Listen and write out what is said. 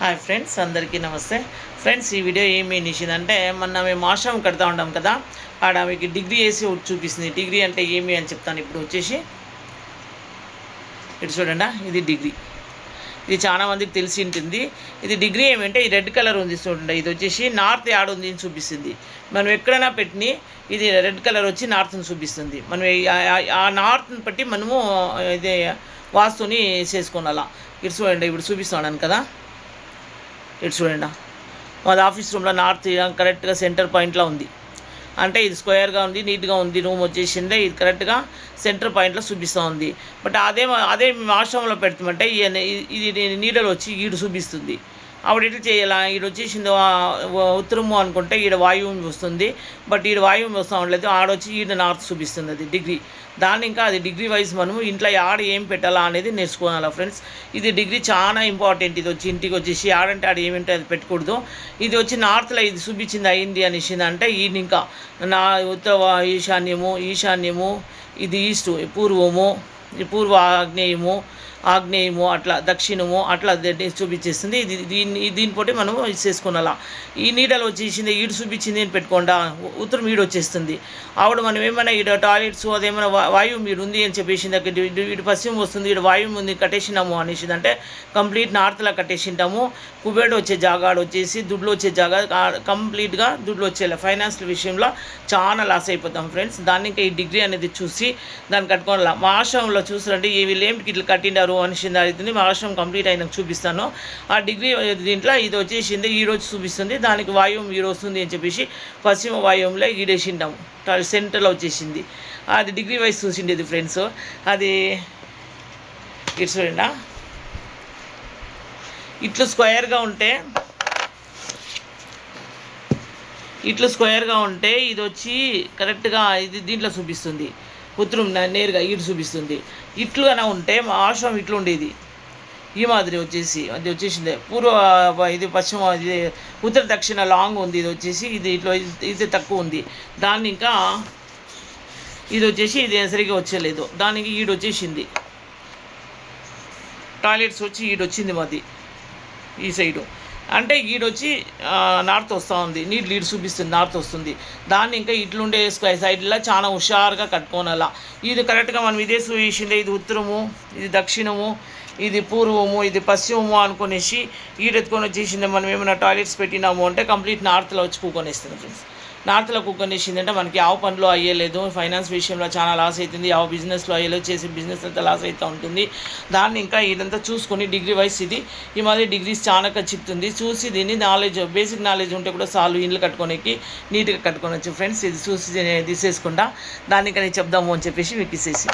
Hi friends అందరికీ నమస్తే. Friends ఈ వీడియో ఏమి నిషిదంటే మొన్న మేము ఆశ్రమం కడతా ఉంటాం కదా ఆడ మీకు డిగ్రీ వేసి ఒకటి చూపిస్తుంది. డిగ్రీ అంటే ఏమి అని చెప్తాను ఇప్పుడు వచ్చేసి. ఇటు చూడండి ఇది డిగ్రీ. ఇది చాలా మందికి తెలిసి ఉంటుంది. ఇది డిగ్రీ ఏమంటే ఈ రెడ్ కలర్ ఉంది చూడండి ఇది వచ్చేసి నార్త్ యాడ్ ఉంది అని చూపిస్తుంది. మనం ఎక్కడైనా పెట్టిని ఇది రెడ్ కలర్ వచ్చి నార్త్ని చూపిస్తుంది. మనం ఆ- ఆ నార్త్ని బట్టి మనము ఇది వాస్తుని చేసుకోనాలా. ఇటు చూడండి ఇప్పుడు చూపిస్తున్నాను కదా. ఇటు చూడండి. మాది ఆఫీస్ రూమ్లో నార్త్ కరెక్ట్గా సెంటర్ పాయింట్లో ఉంది. అంటే ఇది స్క్వేర్గా ఉంది నీట్గా ఉంది రూమ్ వచ్చేసిందే ఇది కరెక్ట్గా సెంటర్ పాయింట్లో చూపిస్తూ ఉంది. బట్ అదే మా- అదే మేము ఆశ్రమంలో పెడతామంటే ఇది నీడలు వచ్చి ఈడు చూపిస్తుంది. ఆవిడ ఎట్లా చేయాలా? ఈడ వచ్చేసింది ఉత్తరము అనుకుంటే ఈడ వాయువు వస్తుంది బట్ ఈడ వాయువు వస్తూ ఉండలేదు ఆడొచ్చి ఈడ నార్త్ చూపిస్తుంది అది డిగ్రీ. దాన్ని ఇంకా అది డిగ్రీ వైజ్ మనము ఇంట్లో ఆడ ఏం పెట్టాలా అనేది నేర్చుకోవాలా ఫ్రెండ్స్. ఇది డిగ్రీ చాలా ఇంపార్టెంట్. ఇది వచ్చి ఇంటికి వచ్చేసి ఆడంటే ఆడ ఏమింటే అది పెట్టకూడదు. ఇది వచ్చి నార్త్లో ఇది చూపించింది అయింది అనేసింది అంటే ఈయన ఇంకా నా ఉత్తర ఈశాన్యము ఈశాన్యము ఇది ఈస్టు పూర్వము ఈ పూర్వ ఆగ్నేయము ఆగ్నేయము అట్లా దక్షిణము అట్లా చూపించేస్తుంది ఇది దీన్ని దీనిపోటి మనం ఇది చేసుకున్నాలా. ఈ నీడలు వచ్చేసింది ఈడు చూపించింది అని పెట్టుకోండా. ఉత్తరం ఈడు వచ్చేస్తుంది. ఆవిడ మనం ఏమైనా ఈడ టాయిలెట్స్ అదేమైనా వాయువు మీరు ఉంది అని చెప్పేసింది అక్కడ ఇటు పశ్చిమ వస్తుంది ఇటు వాయువు ఉంది కట్టేసినాము అనేసింది అంటే కంప్లీట్ నార్త్లా కట్టేసింటాము. కుబేడు వచ్చే జాగాడు వచ్చేసి దుడ్లు వచ్చే జాగా కంప్లీట్గా దుడ్లు వచ్చేలా. ఫైనాన్షియల్ విషయంలో చాలా లాస్ అయిపోతాం ఫ్రెండ్స్. దాన్ని ఇంకా ఈ డిగ్రీ అనేది చూసి దాన్ని కట్టుకోవాలి. మా ఆశ్రమంలో చూసారంటే ఈ వీళ్ళు ఏమిటి ఇట్లా కట్టిండారు అనేసింది అవుతుంది మహారాష్ట్రం కంప్లీట్ అయినాక చూపిస్తాను. ఆ డిగ్రీ దీంట్లో ఇది వచ్చేసింది ఈరోజు చూపిస్తుంది. దానికి వాయువు ఈరోజు వస్తుంది అని చెప్పేసి పశ్చిమ వాయువులో ఈడేసింటాము సెంటర్లో వచ్చేసింది. అది డిగ్రీ వైజ్ చూసిండేది ఫ్రెండ్స్. అది ఇటు చూడండి ఇట్లు స్క్వేర్గా ఉంటే ఇట్లు స్క్వేర్గా ఉంటే ఇది వచ్చి కరెక్ట్గా ఇది దీంట్లో చూపిస్తుంది. ఉత్తరం నేరుగా ఈడు చూపిస్తుంది. ఇట్లుగానే ఉంటే మా ఆశ్రమం ఇట్లు ఉండేది ఈ మాదిరి వచ్చేసి అది వచ్చేసింది. పూర్వ ఇది పశ్చిమ ఇది ఉత్తర దక్షిణ లాంగ్ ఉంది. ఇది వచ్చేసి ఇది ఇట్లా ఇది- ఇది తక్కువ ఉంది. దాన్ని ఇంకా ఇది వచ్చేసి ఇది సరిగ్గా వచ్చేలేదు. దానికి ఈడు వచ్చేసింది. టాయిలెట్స్ వచ్చి ఈడు వచ్చింది మాది. ఈ సైడు. అంటే ఈడొచ్చి నార్త్ వస్తూ ఉంది. నీళ్ళు లీడ్ చూపిస్తుంది నార్త్ వస్తుంది. దాన్ని ఇంకా ఇట్లుండే స్క్వై సైడ్లో చాలా హుషారుగా కట్టుకోనలా ఇది కరెక్ట్గా మనం ఇదే చూసిందే ఇది ఉత్తరము ఇది దక్షిణము ఇది పూర్వము ఇది పశ్చిమము అనుకునేసి ఈడెత్తుకొని వచ్చేసింది మనం ఏమైనా టాయిలెట్స్ పెట్టినాము అంటే కంప్లీట్ నార్త్లో వచ్చి కూకొనేస్తుంది ఫ్రెండ్స్. నార్త్లో కూకొనేసింది అంటే మనకి ఆవు పనులు అయ్యలేదు ఫైనాన్స్ విషయంలో చాలా లాస్ అవుతుంది ఆవు బిజినెస్లో అయ్యేలో చేసే బిజినెస్ అంతా లాస్ అవుతూ ఉంటుంది. దాన్ని ఇంకా ఇదంతా చూసుకొని డిగ్రీ వైస్ ఇది. ఈ మాదిరి డిగ్రీస్ చాలా చెప్తుంది. చూసి దీన్ని నాలెడ్జ్ బేసిక్ నాలెడ్జ్ ఉంటే కూడా చాలు ఇండ్లు కట్టుకోనికి నీట్గా కట్టుకోవచ్చు ఫ్రెండ్స్ ఇది చూసి తీసేసుకుండా దాన్ని ఇంకా నేను చెప్దాము అని చెప్పేసి మీకు ఇచ్చేసి.